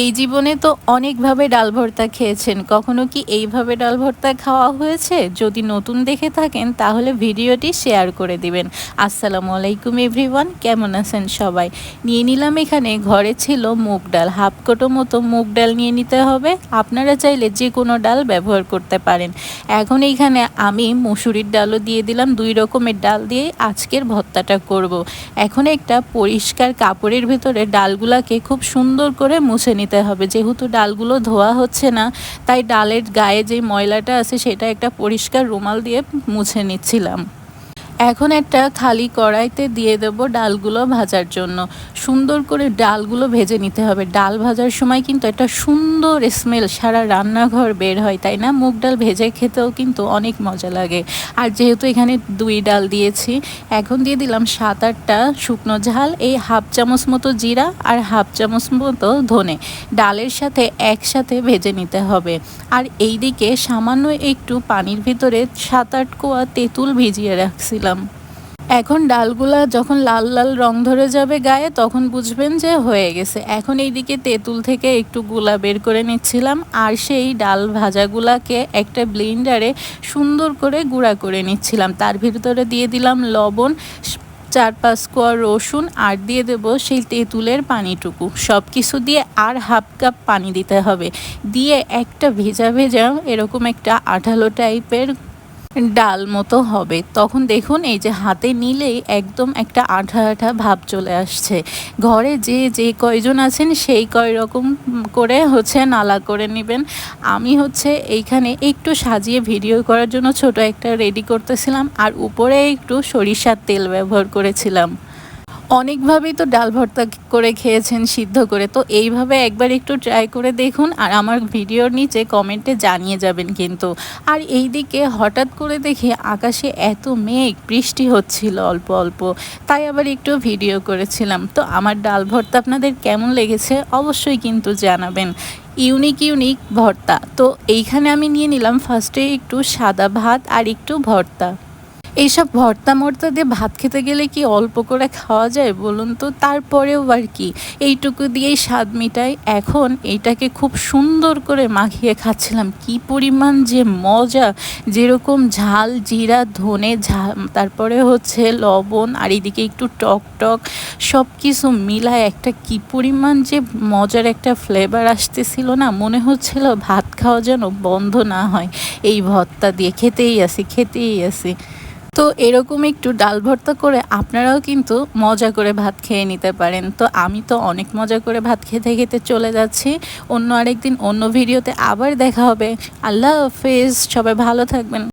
এই জীবনে তো অনেকভাবে ডাল ভর্তা খেয়েছেন। কখনো কি এইভাবে ডাল ভর্তা খাওয়া হয়েছে? যদি নতুন দেখে থাকেন, তাহলে ভিডিওটি শেয়ার করে দিবেন। আসসালামু আলাইকুম এভরিওয়ান, কেমন আছেন সবাই? নিয়ে নিলাম এখানে, ঘরে ছিল মুগ ডাল। হাফ কোটো মতো মুগ ডাল নিয়ে নিতে হবে। আপনারা চাইলে যে কোনো ডাল ব্যবহার করতে পারেন। এখন এইখানে আমি মুসুরির ডালও দিয়ে দিলাম। দুই রকমের ডাল দিয়ে আজকের ভর্তাটা করব। এখন একটা পরিষ্কার কাপড়ের ভেতরে ডালগুলাকে খুব সুন্দর করে মুছে নিতে হবে। যেহেতু ডালগুলো ধোয়া হচ্ছে না, তাই ডালের গায়ে যে ময়লাটা আছে সেটা একটা পরিষ্কার রুমাল দিয়ে মুছে নিচ্ছিলাম। এখন একটা খালি কড়াইতে দিয়ে দেব ডালগুলো ভাজার জন্য। সুন্দর করে ডালগুলো ভেজে নিতে হবে। ডাল ভাজার সময় কিন্তু একটা সুন্দর স্মেল সারা রান্নাঘর বের হয়, তাই না? মুগ ডাল ভেজে খেতেও কিন্তু অনেক মজা লাগে। আর যেহেতু এখানে দুই ডাল দিয়েছি, এখন দিয়ে দিলাম সাত আটটা শুকনো ঝাল, এই হাফ চামচ মতো জিরা আর হাফ চামচ মতো ধনে। ডালের সাথে একসাথে ভেজে নিতে হবে। আর এই দিকে সামান্য একটু পানির ভিতরে সাত আট কোয়া তেঁতুল ভিজিয়ে রাখছিলাম এখন ডালগুলা যখন লাল লাল রং ধরে যাবে গায়ে, তখন বুঝবেন যে হয়ে গেছে। এখন এইদিকে তেঁতুল থেকে একটু গুলা বের করে নিচ্ছিলাম, আর সেই ডাল ভাজাগুলাকে একটা ব্লেন্ডারে সুন্দর করে গুঁড়া করে নিচ্ছিলাম। তার ভিতরে দিয়ে দিলাম লবণ, চার পাঁচ কোয়া রসুন, আর দিয়ে দেব সেই তেঁতুলের পানিটুকু। সব কিছু দিয়ে আর হাফ কাপ পানি দিতে হবে। দিয়ে একটা ভেজা ভেজা এরকম একটা আঠালো টাইপের ডাল মতো হবে। তখন দেখুন, এই যে হাতে নিলেই একদম একটা আঠা আঠা ভাব চলে আসছে। ঘরে যে যে কয়জন আছেন, সেই কয় রকম করে হচ্ছে নালা করে নেবেন। আমি হচ্ছে এইখানে একটু সাজিয়ে ভিডিও করার জন্য ছোট একটা রেডি করতেছিলাম, আর উপরে একটু সরিষার তেল ব্যবহার করেছিলাম। অনেকভাবেই তো ডাল ভর্তা করে খেয়েছেন, সিদ্ধ করে। তো এইভাবে একবার একটু ট্রাই করে দেখুন আর আমার ভিডিওর নিচে কমেন্টে জানিয়ে যাবেন কিন্তু। আর এই দিকে হঠাৎ করে দেখি আকাশে এত মেঘ, বৃষ্টি হচ্ছিল অল্প অল্প। তাই আবার একটু ভিডিও করেছিলাম। তো আমার ডাল ভর্তা আপনাদের কেমন লেগেছে অবশ্যই কিন্তু জানাবেন। ইউনিক ইউনিক ভর্তা। তো এইখানে আমি নিয়ে নিলাম ফার্স্টে একটু সাদা ভাত আর একটু ভর্তা। এইসব ভর্তা মর্তা দিয়ে ভাত খেতে গেলে কি অল্প করে খাওয়া যায় বলুন তো? তারপরেও আর কি। এইটুকু দিয়েই স্বাদ মিটাই। এখন এইটাকে খুব সুন্দর করে মাখিয়ে খাচ্ছিলাম। কি পরিমাণ যে মজা! যেরকম ঝাল, জিরা, ধনে ঝাল তারপরে হচ্ছে লবণ আর এদিকে একটু টক টক সব কিছু মিলায় একটা কি পরিমাণ যে মজার একটা ফ্লেভার আসতেছিল না? মনে হচ্ছিল ভাত খাওয়া যেন বন্ধ না হয়। এই ভর্তা দিয়ে খেতেই আসি খেতেই আসি। তো এরকম একটু ডাল ভর্তা করে আপনারাও কিন্তু মজা করে ভাত খেয়ে নিতে পারেন। তো আমি তো অনেক মজা করে ভাত খেতে খেতে চলে যাচ্ছি। অন্য আরেকদিন অন্য ভিডিওতে আবার দেখা হবে। আল্লাহ হাফেজ। সবাই ভালো থাকবেন।